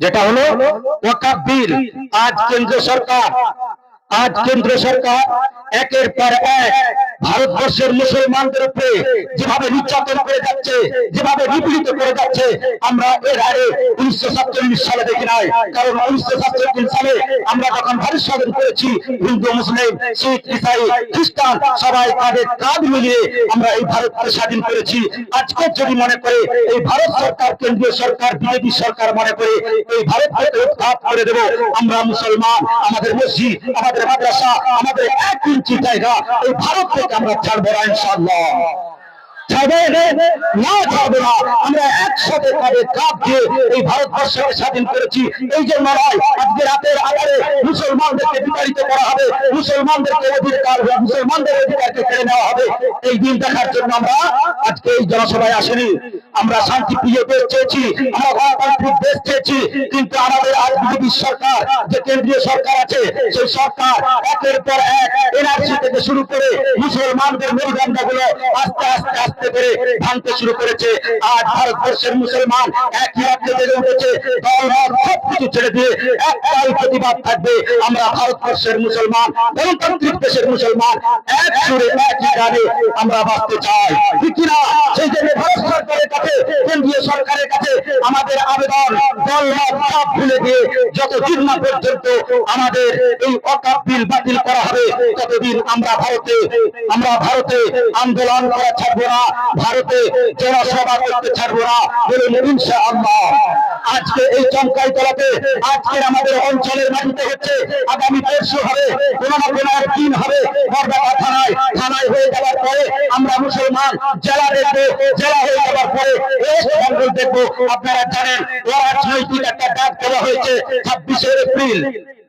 যেটা হলো ওয়াকাফ বিল আজ কেন্দ্র সরকার আজ কেন্দ্র সরকার একের পর এক ভারতবর্ষের মুসলমানদের উপরে যেভাবে নির্যাতন করে যাচ্ছে, যেভাবে নিপীড়িত করে যাচ্ছে, আমরা এর আগে উনিশশো সাতচল্লিশ সালে দেখি নাই। কারণ উনিশশো সাতচল্লিশ সালে আমরা যখন ভারত স্বাধীন করেছি, হিন্দু, মুসলিম, শিখ, ইসাই, খ্রিস্টান, সবাই কাঁধে কাঁধ মিলিয়ে আমরা এই ভারতকে স্বাধীন করেছি। আজকে যদি মনে করে এই ভারত সরকার, কেন্দ্রীয় সরকার বিজেপি সরকার মনে করে এই ভারতকে উৎখাত করে দেব, আমরা মুসলমান, আমাদের মসজিদ, আমাদের মাদ্রাসা আমাদের এক ইঞ্চি জায়গা এই ভারত থেকে আমরা ছাড়বো না ইনশাআল্লাহ। আমরা স্বাধীন করেছি। এই যে লড়াই, আজকে রাতের আধারে মুসলমানদেরকে বিতাড়িত করা হবে। অধিকার, মুসলমানদের অধিকারকে নেওয়া হবে। এই দিন দেখার জন্য আমরা আজকে জনসভায় আমরা শান্তি প্রিয় দেশ চেয়েছি। আমরা গণতান্ত্রিক দেশ চেয়েছি। কিন্তু আমাদের আজ বিজেপি সরকার, যে কেন্দ্রীয় সরকার আছে, সেই সরকার একের পর এক এনআরসি থেকে শুরু করে মুসলমানদের মেরুদণ্ডগুলো আস্তে আস্তে আস্তে করে ভাঙতে শুরু করেছে। আজ ভারতবর্ষের মুসলমান একই রাজ্যে জেগে উঠেছে। ছেড়ে দিয়ে একটাই প্রতিবাদ থাকবে। আমরা ভারতবর্ষের মুসলমান, গণতান্ত্রিক দেশের মুসলমান এক সুরে একই গানে আমরা বাঁচতে চাই। কিনা? সেই জন্য ভারত সরকারের কাছে, কেন্দ্রীয় সরকারের কাছে আমাদের আবেদন, দল মত সব ভুলে দিয়ে যতদিন না পর্যন্ত আমাদের এই অকাপ বাতিল করা হবে, ততদিন আমরা ভারতে আমরা ভারতে আন্দোলন করা ছাড়বো না। ভারতে জনসভা করতে ছাড়বো না বলুন ইনশাআল্লাহ। আজকে এই চমকাই তলাতে, আজকের আমাদের অঞ্চলের মাটিতে হচ্ছে আগামী পরশু হবে কোন না কোন এক দিন হবে। বরবাদা থানায় থানায় হয়ে যাওয়ার পরে আমরা মুসলমান জেলা দেখব, জেলা হয়ে যাওয়ার পরে ওয়েস্ট বেঙ্গল দেখব। আপনারা জানেন অরাজনৈতিক একটা ডাক দেওয়া হয়েছে ছাব্বিশে এপ্রিল।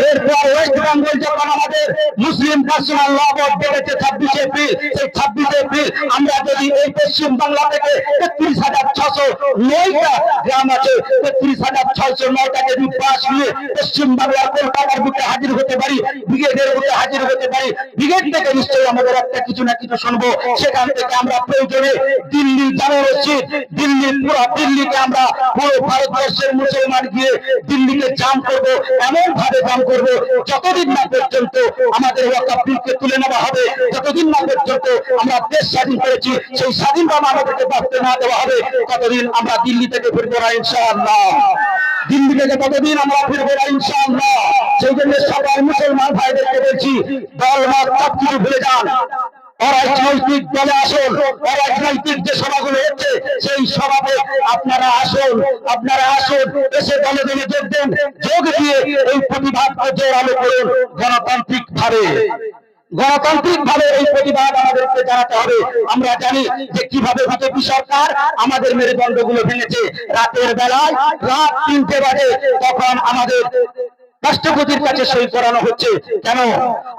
এরপর ওয়েস্ট বেঙ্গল যখন আমাদের মুসলিম পার্সোনাল ল বোর্ড ডেকেছে ছাব্বিশে এপ্রিল, সেই ছাব্বিশে এপ্রিল আমরা যদি এই পশ্চিম বাংলা থেকে তেত্রিশ হাজার নয়টা গ্রাম আছে। তেত্রিশ হাজার ছয়শো নয়টা যদি পাশ নিয়ে পশ্চিম বাংলার কলকাতার বুকে হাজির হতে পারি, ব্রিগেডের বুকে হাজির হতে পারি। ব্রিগেড থেকে নিশ্চয়ই আমাদের একটা কিছু না কিছু শুনব। সেখান থেকে আমরা প্রয়োজনে দিল্লি পুরো দিল্লিকে আমরা পুরো ভারতবর্ষের মুসলমান গিয়ে দিল্লিকে জাম করব এমন ভাবে জাম করব, যতদিন না পর্যন্ত আমাদের ওয়াকাফ বিলকে তুলে নেওয়া হবে, যতদিন না পর্যন্ত আমরা দেশ স্বাধীন করেছি, সেই স্বাধীনভাবে আমাদেরকে বাঁচতে না দেওয়া হবে। ততদিন আমরা দিল্লি থেকে ফিরবো না, ইনশাআল্লাহ? দিল্লি থেকে ততদিন আমরা ফিরবো না, ইনশাআল্লাহ? সেই জন্য সবাই মুসলমান ভাইদেরকে বলছি, দল মত সব কিছু ভুলে যান। অরাজনৈতিক দলে আসুন, অরাজনৈতিক যে সভাগুলো হচ্ছে, সেই সভাতে আপনারা আসুন আপনারা আসুন, এসে দলে দলে যোগ দেন, যোগ দিয়ে এই প্রতিবাদকে জোরালো করুন গণতান্ত্রিক ভাবে গণতান্ত্রিক ভাবে এই প্রতিবাদ আমাদেরকে জানাতে হবে। আমরা জানি যে কীভাবে বিজেপি সরকার আমাদের মেরুদণ্ডগুলো ভেঙেছে। রাতের বেলায় রাত তিনটে বাজে, তখন আমাদের রাষ্ট্রপতির কাছে সই করানো হচ্ছে। কেন?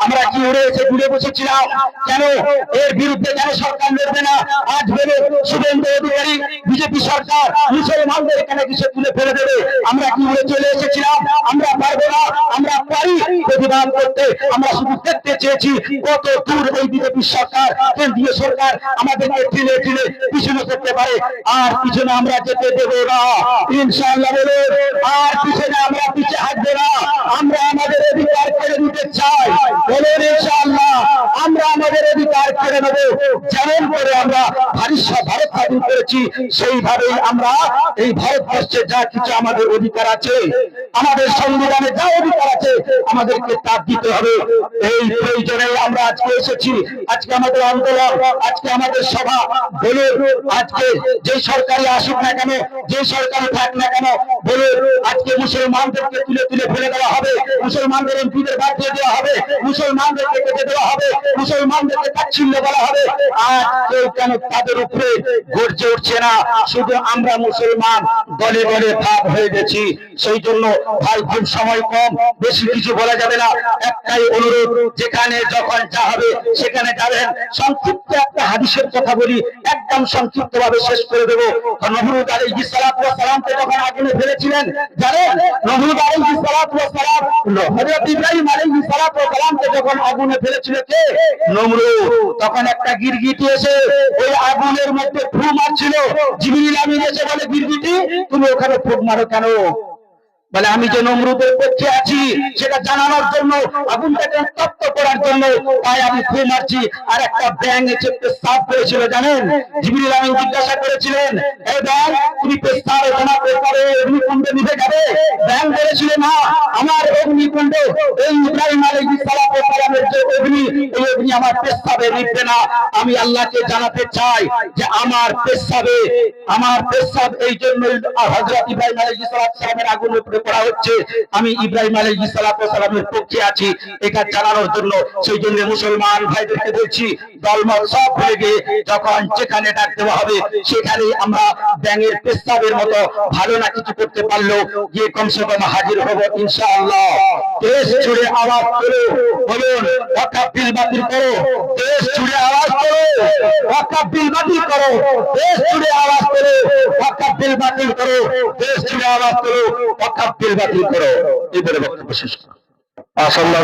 আমরা কি উড়ে এসে ঘুরে বসেছিলাম? কেন? এর বিরুদ্ধে কেন সরকার লড়বে না? আজ ভেবে শুভেন্দু অধিকারী, বিজেপি সরকার মুসলমানদের এখানে কিছু তুলে ফেলে দেবে। আমরা কি উড়ে চলে এসেছিলাম? আমরা পারব না। আমরা পারি প্রতিবাদ করতে। আমরা শুধু দেখতে চেয়েছি কত দূর এই বিজেপি সরকার, কেন্দ্রীয় সরকার আমাদেরকে ঠেলে ঠেলে পিছনে করতে পারে। আর পিছনে আমরা যেতে দেবো না। ইনশাআল্লাহ বলে আর পিছনে আমরা পিছে হাঁটবো না। আমরা আমাদের অধিকার কেড়ে নিতে চাই। আমরা আমাদের অধিকার কেড়ে নেব। যেমন করে আমরা ভারত ভারত করেছি, সেইভাবেই আমরা এই ভারতবর্ষে যা কিছু আমাদের অধিকার আছে, আমাদের সংবিধানে যা অধিকার আছে, আমাদেরকে তা দিতে হবে। এই প্রয়োজনে আমরা আজকে এসেছি, আজকে আমাদের আন্দোলন, আজকে আমাদের সভা বলে আজকে যে সরকারি আসুক না কেন, যে সরকারি থাক না কেন বলে আজকে মুসলমানদেরকে তুলে তুলে ফেলে দেওয়া হবে, মুসলমানদের এমপিদের বাদ দিয়ে দেওয়া হবে, মুসলমানদেরকে কেটে দেওয়া হবে, মুসলমানদেরকে তাচ্ছিল্য বলা হবে। আর কেউ কেন তাদের উপরে গর্জে উঠছে না, শুধু আমরা মুসলমান দলে দলে ভাব হয়ে গেছি। সেই জন্য ভাই খুব সময় কম, বেশি কিছু বলা যাবে না। একটাই অনুরোধ, যেখানে যখন যা হবে সেখানে যাবেন। সংক্ষিপ্ত একটা হাদিসের কথা বলি, একদম সংক্ষিপ্ত ভাবে শেষ করে দেবো। আলাইহিস সালাতু সালামকে যখন আগুনে ফেলেছিলেন, জানেন? সালাতু ওয়াস সালাম আলাইহিস সালামকে যখন আগুনে ফেলেছিল কে? নমরুদ। তখন একটা গিরগিটি এসে ওই আগুনের মধ্যে ফু মারছিল জিবরিল আমিন এসে বলে বিরবিটি তুমি ওখানে ফুট মারো কেন? বলে, আমি যে নমরুদের পক্ষে আছি, সেটা জানানোর জন্য, আগুনটাকে উত্তপ্ত করার জন্য তাই আমি ফু মারছি। আর একটা ব্যাং এসে পেশাব করেছিল, জানেন? জিবরিল আমিন জিজ্ঞাসা করেছিলেন, এই ব্যাং তুমি পেশাবে তোমার পেশাবে অগ্নিকুণ্ডে নিভে যাবে? ব্যাং বলেছিল, না, আমার অগ্নিকুণ্ড, এই ইব্রাহিম ওয়াস সালামের যে অগ্নি, এই অগ্নি আমার পেশাবে নিভবে না। আমি আল্লাহকে জানাতে চাই যে আমার পেশাবে, আমার পেশাব এই জন্য হযরত ইব্রাহিম ওয়াস সালামের আগুনের পড়া হচ্ছে। আমি ইব্রাহিম আলাইহিস সালাতু ওয়াস সালামের পক্ষে আছি। এটা জানানোর জন্য সেই জন্য মুসলমান ভাইদেরকে বলছি, দলমত সব ভুলে গিয়ে যখন যেখানে ডাক দেওয়া হবে, সেখানে আমরা ব্যাঙের পেশাবের মতো ভালো না কিছু করতে পারল গিয়ে কমসে কম হাজির হব ইনশাআল্লাহ। দেশ জুড়ে আওয়াজ করো বলুন ওয়াকাফ বিল বাতিল করো। দেশ ওয়াকাফ বিল বাতিল করো। দেশ জুড়ে আওয়াজ করো ওয়াকাফ বিল বাতিল করো। দেশ জুড়ে আওয়াজ করো ওয়াকাফ বিল বাতিল করো। এই বলে বক্তব্য শেষ করো। আসল্লাহ